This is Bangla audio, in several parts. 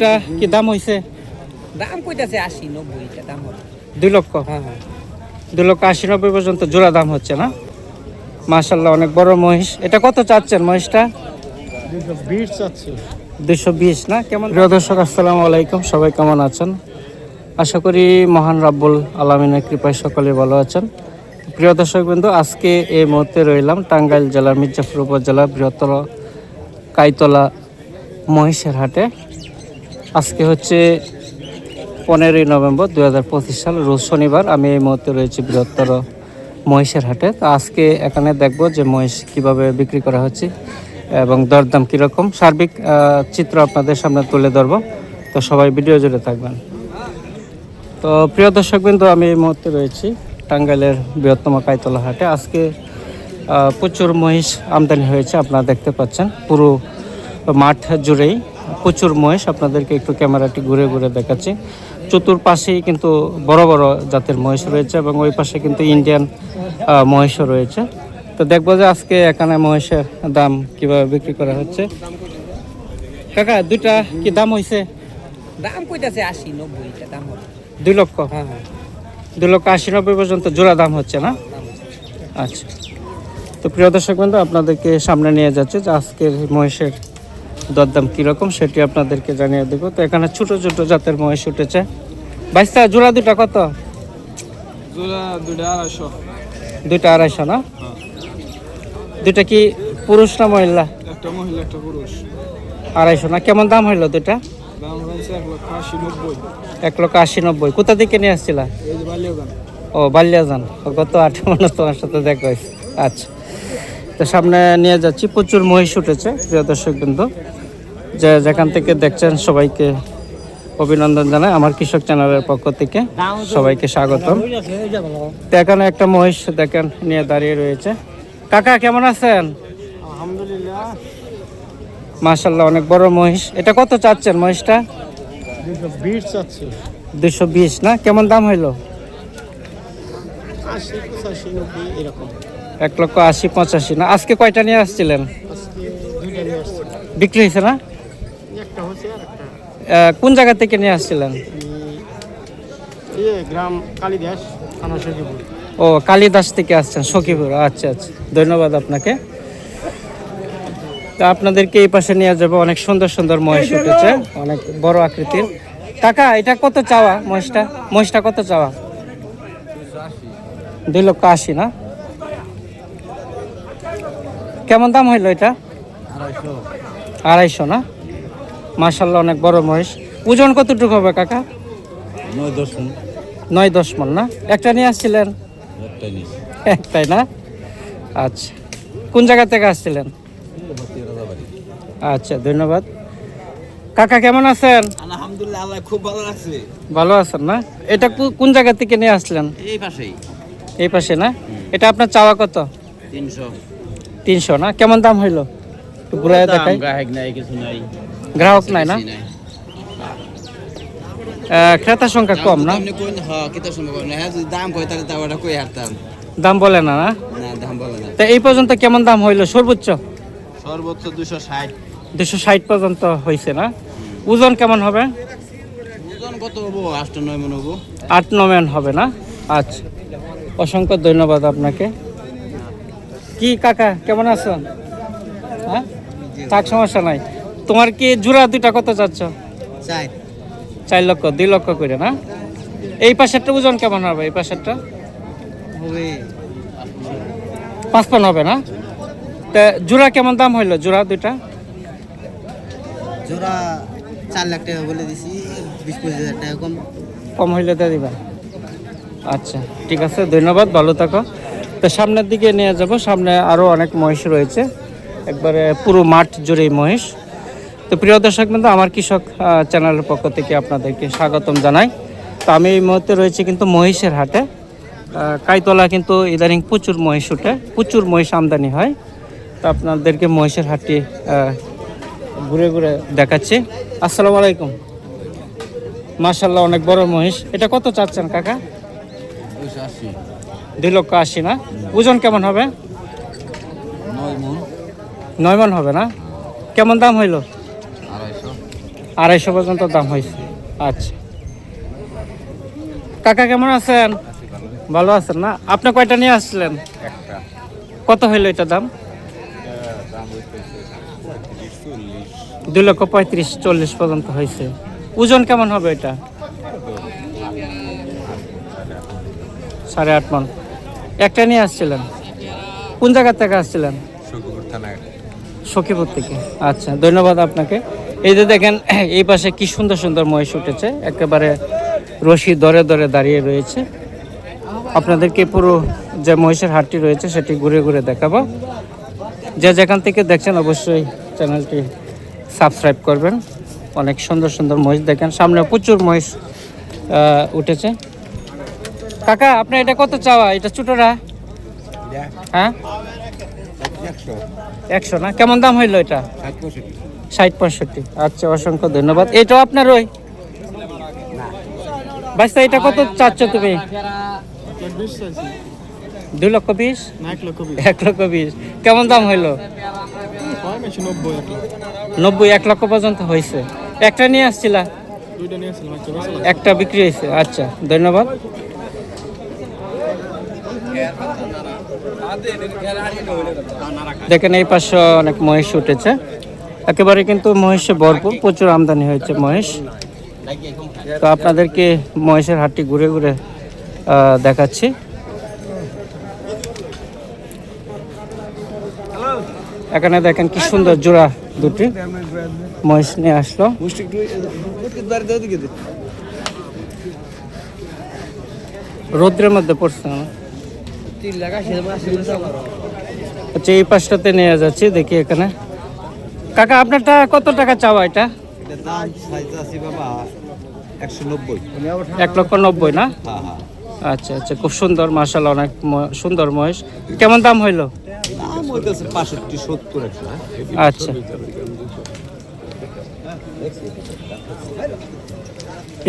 দুইটা কি দাম হয়েছে দাম কইতাছে আশি নব্বই এটা দাম হবে দুই লক্ষ? হ্যাঁ হ্যাঁ। দুই লক্ষ আশি নব্বই পর্যন্ত জোড়া দাম হচ্ছে না? মাশাল্লাহ অনেক বড় মহিষ। এটা কত চাচ্ছেন মহিষটা? বিট চাচ্ছি। দুশো বিশ না? কেমন? প্রিয় দর্শক আসসালামু আলাইকুম। সবাই কেমন আছেন? আশা করি মহান রাব্বুল আলমিনের কৃপায় সকলে ভালো আছেন। প্রিয় দর্শক বিন্দু আজকে এই মুহূর্তে রইলাম টাঙ্গাইল জেলার মির্জাপুর উপজেলা বৃহত্তর কাইতলা মহিষের হাটে। আজকে হচ্ছে পনেরোই নভেম্বর দু হাজার পঁচিশ সাল, রোজ শনিবার আমি এই মুহূর্তে রয়েছি বৃহত্তর মহিষের হাটে। তো আজকে এখানে দেখব যে মহিষ কীভাবে বিক্রি করা হচ্ছে এবং দরদাম কীরকম। সার্বিক চিত্র আপনাদের সামনে তুলে ধরবো। তো সবাই ভিডিও জুড়ে থাকবেন। তো প্রিয় দর্শক বিন্দু আমি এই মুহূর্তে রয়েছি টাঙ্গাইলের বৃহত্তম কাইতলা হাটে। আজকে প্রচুর মহিষ আমদানি হয়েছে, আপনারা দেখতে পাচ্ছেন। পুরো মাঠ জুড়েই প্রচুর মহিষ আপনাদেরকে একটু ক্যামেরাটি ঘুরে ঘুরে দেখাচ্ছি। চতুর্পাশেই কিন্তু বড় বড় জাতের মহিষ রয়েছে এবং ওই পাশে কিন্তু ইন্ডিয়ান আহ, মহিষও রয়েছে। তো দেখব যে আজকে এখানে মহিষের দাম কীভাবে বিক্রি করা হচ্ছে। কাকা দুইটা কি দাম হয়েছে দাম কইতাছে আশি দাম দুই লক্ষ? হ্যাঁ হ্যাঁ। দুই লক্ষ আশি নব্বই পর্যন্ত জোড়া দাম হচ্ছে না? আচ্ছা। তো প্রিয় দর্শক বন্ধু আপনাদেরকে সামনে নিয়ে যাচ্ছে যে আজকের মহিষের দরদাম কীরকম সেটি আপনাদেরকে জানিয়ে দেবো। তো এখানে ছোট ছোট জাতের মহিষ উঠেছে। বাইশটা জোড়া দুটা কত? জোড়া দুটা আড়াইশো। দুইটা আড়াইশো না? দুইটা কি পুরুষ না মহিলা? একটা মহিলা একটা পুরুষ। আড়াইশো না? কেমন দাম হইল দুইটা? হয়েছে এক লক্ষ আশি নব্বই। কোথা থেকে নিয়ে আসছিলা? ও বাল্যাজান। গত আট মনে তোমার সাথে দেখা হয়েছে। আচ্ছা। তো সামনে নিয়ে যাচ্ছি। প্রচুর মহিষ উঠেছে প্রিয় দর্শক বিন্দু যে যেখান থেকে দেখছেন সবাইকে অভিনন্দন জানাই আমার কৃষক চ্যানেলের পক্ষ থেকে। সবাইকে স্বাগতম। তো এখানে একটা মহিষ দেখেন নিয়ে দাঁড়িয়ে রয়েছে। কাকা কেমন আছেন? মাশাল্লাহ অনেক বড় মহিষ। এটা কত চাচ্ছেন মহিষটা? দুশো বিশ না? কেমন দাম হইল? এক লক্ষ আশি পঁচাশি না? আজকে কয়টা নিয়ে আসছিলেন? বিক্রি হয়েছে না একটা হচ্ছে আর একটা আহ, কোন জায়গা থেকে নিয়ে আসছিলেন? গ্রাম কালীদাস থানা ও কালিদাস থেকে আসছেন সখীপুর আচ্ছা আচ্ছা ধন্যবাদ আপনাকে। তা আপনাদেরকে এই পাশে নিয়ে যাব অনেক সুন্দর সুন্দর মহিষ উঠেছে অনেক বড় আকৃতির। কাকা এটা কত চাওয়া মহিষটা? মহিষটা কত চাওয়া? দুই লক্ষ আশি না? কেমন দাম হইল এটা? আড়াইশো না? মাসাল্লাহ অনেক বড় মহিষ। ওজন কতটুকু হবে কাকা? নয় দশ নয় দশ মন না? একটা নিয়ে আসছিলেন? একটাই না? আচ্ছা। কোন জায়গা থেকে আসছিলেন? আচ্ছা ধন্যবাদ। কাকা কেমন আছেন? আলহামদুলিল্লাহ আল্লাহ খুব ভালো লাগছে ভালো আছেন না? এটা কোন জায়গা থেকে নিয়ে আসলেন এই পাশেই। এই পাশে না? এটা আপনার চাওয়া কত? তিনশো। তিনশো না? কেমন দাম হইল? দেখাই। কিছু নাই। গ্রাহক নাই না? আহ, ক্রেতার সংখ্যা কম না? হ্যাঁ হ্যাঁ দাম কই তাহলে তাও কই হারতাম। দাম বলে না না? না দাম বলে না। তা এই পর্যন্ত কেমন দাম হইল? সর্বোচ্চ? সর্বোচ্চ দুশো ষাট। দুশো ষাট পর্যন্ত হয়েছে না? ওজন কেমন হবে? ওজন কত হব? আষ্ট নয় মন হব। আট নমেন হবে না? আচ্ছা। অসংখ্য ধন্যবাদ আপনাকে। কি কাকা কেমন আছেন? হ্যাঁ? থাক সমস্যা নাই। তোমার কি জোড়া দুইটা কত চাচ্ছ? চার। লক্ষ দুই লক্ষ করে না? এই পাশেরটা ওজন কেমন হবে? এই পাশেরটা? হবে। পাঁচপান্ন হবে না? তা জোড়া কেমন দাম হইল জোড়া দুইটা? জোড়া চার লাখ টাকা বলে দিছি বিশ পঁচিশ হাজার টাকা কম। কম হইলে দিয়ে দিবা। আচ্ছা ঠিক আছে ধন্যবাদ ভালো থাকো। তো সামনের দিকে নিয়ে যাব সামনে আরও অনেক মহিষ রয়েছে। একবারে পুরো মাঠ জুড়েই মহিষ। তো প্রিয় দর্শক কিন্তু আমার কৃষক চ্যানেলের পক্ষ থেকে আপনাদেরকে স্বাগতম জানাই। তো আমি এই মুহূর্তে রয়েছে কিন্তু মহিষের হাটে। কাইতলা কিন্তু ইদানিং প্রচুর মহিষ উঠে প্রচুর মহিষ আমদানি হয়। তো আপনাদেরকে মহিষের হাটটি ঘুরে ঘুরে দেখাচ্ছি। আসসালামু আলাইকুম। মাশাল্লাহ অনেক বড় মহিষ। এটা কত চাচ্ছেন কাকা? দুই লক্ষ আশি না? ওজন কেমন হবে? নয় মন হবে না? কেমন দাম হইল? আড়াইশো পর্যন্ত দাম হয়েছে। আচ্ছা। কাকা কেমন আছেন? ভালো আছেন না? আপনি কয়টা নিয়ে আসছিলেন? কত হইল এটা দাম? দুই লক্ষ পঁয়ত্রিশ চল্লিশ পর্যন্ত হয়েছে। ওজন কেমন হবে এটা? সাড়ে আট মন। একটা নিয়ে আসছিলেন? কোন জায়গা থেকে আসছিলেন? সখীপুর থেকে। আচ্ছা ধন্যবাদ আপনাকে। এই যে দেখেন এই পাশে কি সুন্দর সুন্দর মহিষ উঠেছে। একেবারে রশি দরে দরে দাঁড়িয়ে রয়েছে। আপনাদেরকে পুরো যে মহিষের হাটটি রয়েছে সেটি ঘুরে ঘুরে দেখাবো। যে যেখান থেকে দেখছেন অবশ্যই চ্যানেলটি সাবস্ক্রাইব করবেন। অনেক সুন্দর সুন্দর মহিষ দেখেন সামনে প্রচুর মহিষ উঠেছে। কাকা আপনার এটা কত চাওয়া? এটা ছোটরা? হ্যাঁ? একশো। না? কেমন দাম হইল এটা? ষাট পঁয়ষট্টি। আচ্ছা অসংখ্য ধন্যবাদ। এটাও আপনার ওই? বাচ্চা, এটা কত চাচ্ছ তুমি? দুই লক্ষ বিশ? এক লক্ষ বিশ। কেমন দাম হইল? নব্বই, এক লক্ষ পর্যন্ত হয়েছে একটা নিয়ে আসছিলা? একটা বিক্রি হয়েছে আচ্ছা ধন্যবাদ। দেখেন এই পাশে অনেক মহিষ উঠেছে। একেবারে কিন্তু মহেশে ভরপুর, প্রচুর আমদানি হয়েছে মহেশ তো আপনাদেরকে মহেশের হাটটি ঘুরে ঘুরে দেখাচ্ছি। এখানে দেখেন কি সুন্দর জোড়া দুটি মহেশ নিয়ে আসলো। রৌদ্রের মধ্যে পড়ছে আচ্ছা এই পাশটাতে নিয়ে যাচ্ছি, দেখি এখানে। কাকা আপনারটা কত টাকা চাওয়া এটা? এক লক্ষ নব্বই না? হ্যাঁ হ্যাঁ। আচ্ছা আচ্ছা খুব সুন্দর মার্শাল অনেক সুন্দর মহিষ। কেমন দাম হইল? হ্যাঁ? আচ্ছা।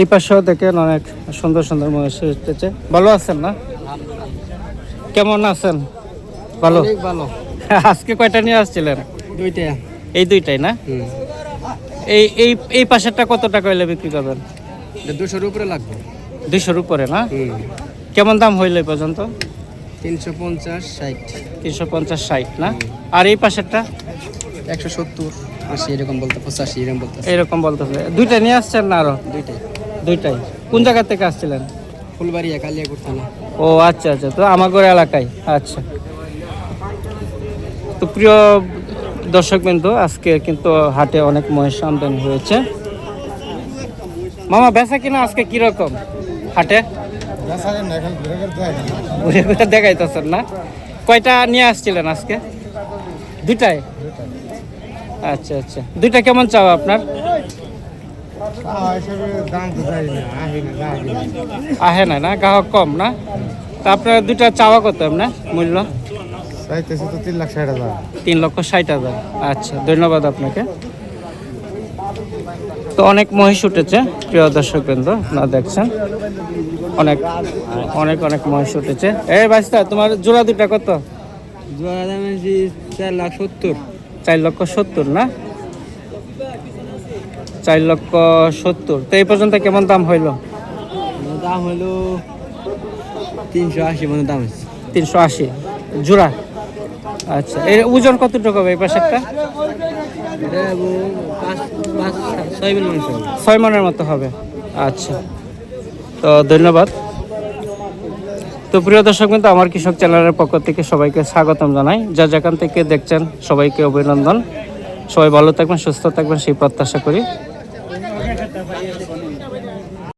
এই পাশেও দেখেন অনেক সুন্দর সুন্দর মহিষ এসেছে। ভালো আছেন না? কেমন আছেন? ভালো? ভালো। আজকে কয়টা নিয়ে আসছিলেন? দুইটা। এই দুইটাই না? এই এই এই পাশেরটা কত টাকা হইলে বিক্রি করবেন? দুশোর উপরে লাগবে। দুইশোর উপরে না? কেমন দাম হইলে এই পর্যন্ত? তিনশো পঞ্চাশ ষাট। তিনশো পঞ্চাশ ষাট না? আর এই পাশেরটা? একশো সত্তর আশি এরকম বলতে পঁচাশি এরকম বলতে এরকম বলতেছে। দুইটা নিয়ে আসছেন না আরও? দুইটাই। দুইটাই। কোন জায়গা থেকে আসছিলেন? ফুলবাড়িয়া কালিয়াকুর থানা। ও আচ্ছা আচ্ছা। তো আমাগর এলাকায়। আচ্ছা। তো প্রিয় দর্শক বিন্দু আজকে কিন্তু হাটে অনেক মহিষ আমদানি হয়েছে। মামা বেচা কিনা আজকে কীরকম হাটে? ঘুরে ঘুরে দেখাইতেছেন না। কয়টা নিয়ে আসছিলেন আজকে? দুইটাই? আচ্ছা আচ্ছা। দুইটা কেমন চাওয়া আপনার? আহে না না? গ্রাহক কম না? তা আপনার দুইটা চাওয়া কত আপনার মূল্য? চাইতেছে তো তিন লাখ ষাট হাজার। তিন লক্ষ ষাট হাজার। আচ্ছা ধন্যবাদ আপনাকে। তো অনেক মহিষ উঠেছে প্রিয় দর্শক বৃন্দ আপনারা দেখছেন। অনেক অনেক অনেক মহিষ উঠেছে। এই বাস্তা তোমার জোড়া দুটা কত? জোড়া দাম চার লাখ সত্তর। চার লক্ষ সত্তর না? চার লক্ষ সত্তর। তো এই পর্যন্ত কেমন দাম হইল? দাম হলো তিনশো আশি মতো দাম আছে তিনশো আশি। জোড়া? আচ্ছা এর ওজন কতটুকু হবে এই মাংস হবে ছয় মনের মতো হবে। আচ্ছা। তো ধন্যবাদ। তো প্রিয় দর্শক কিন্তু আমার কৃষক চ্যানেলের পক্ষ থেকে সবাইকে স্বাগতম জানাই। যা যেখান থেকে দেখছেন, সবাইকে অভিনন্দন। সবাই ভালো থাকবেন, সুস্থ থাকবেন, সেই প্রত্যাশা করি।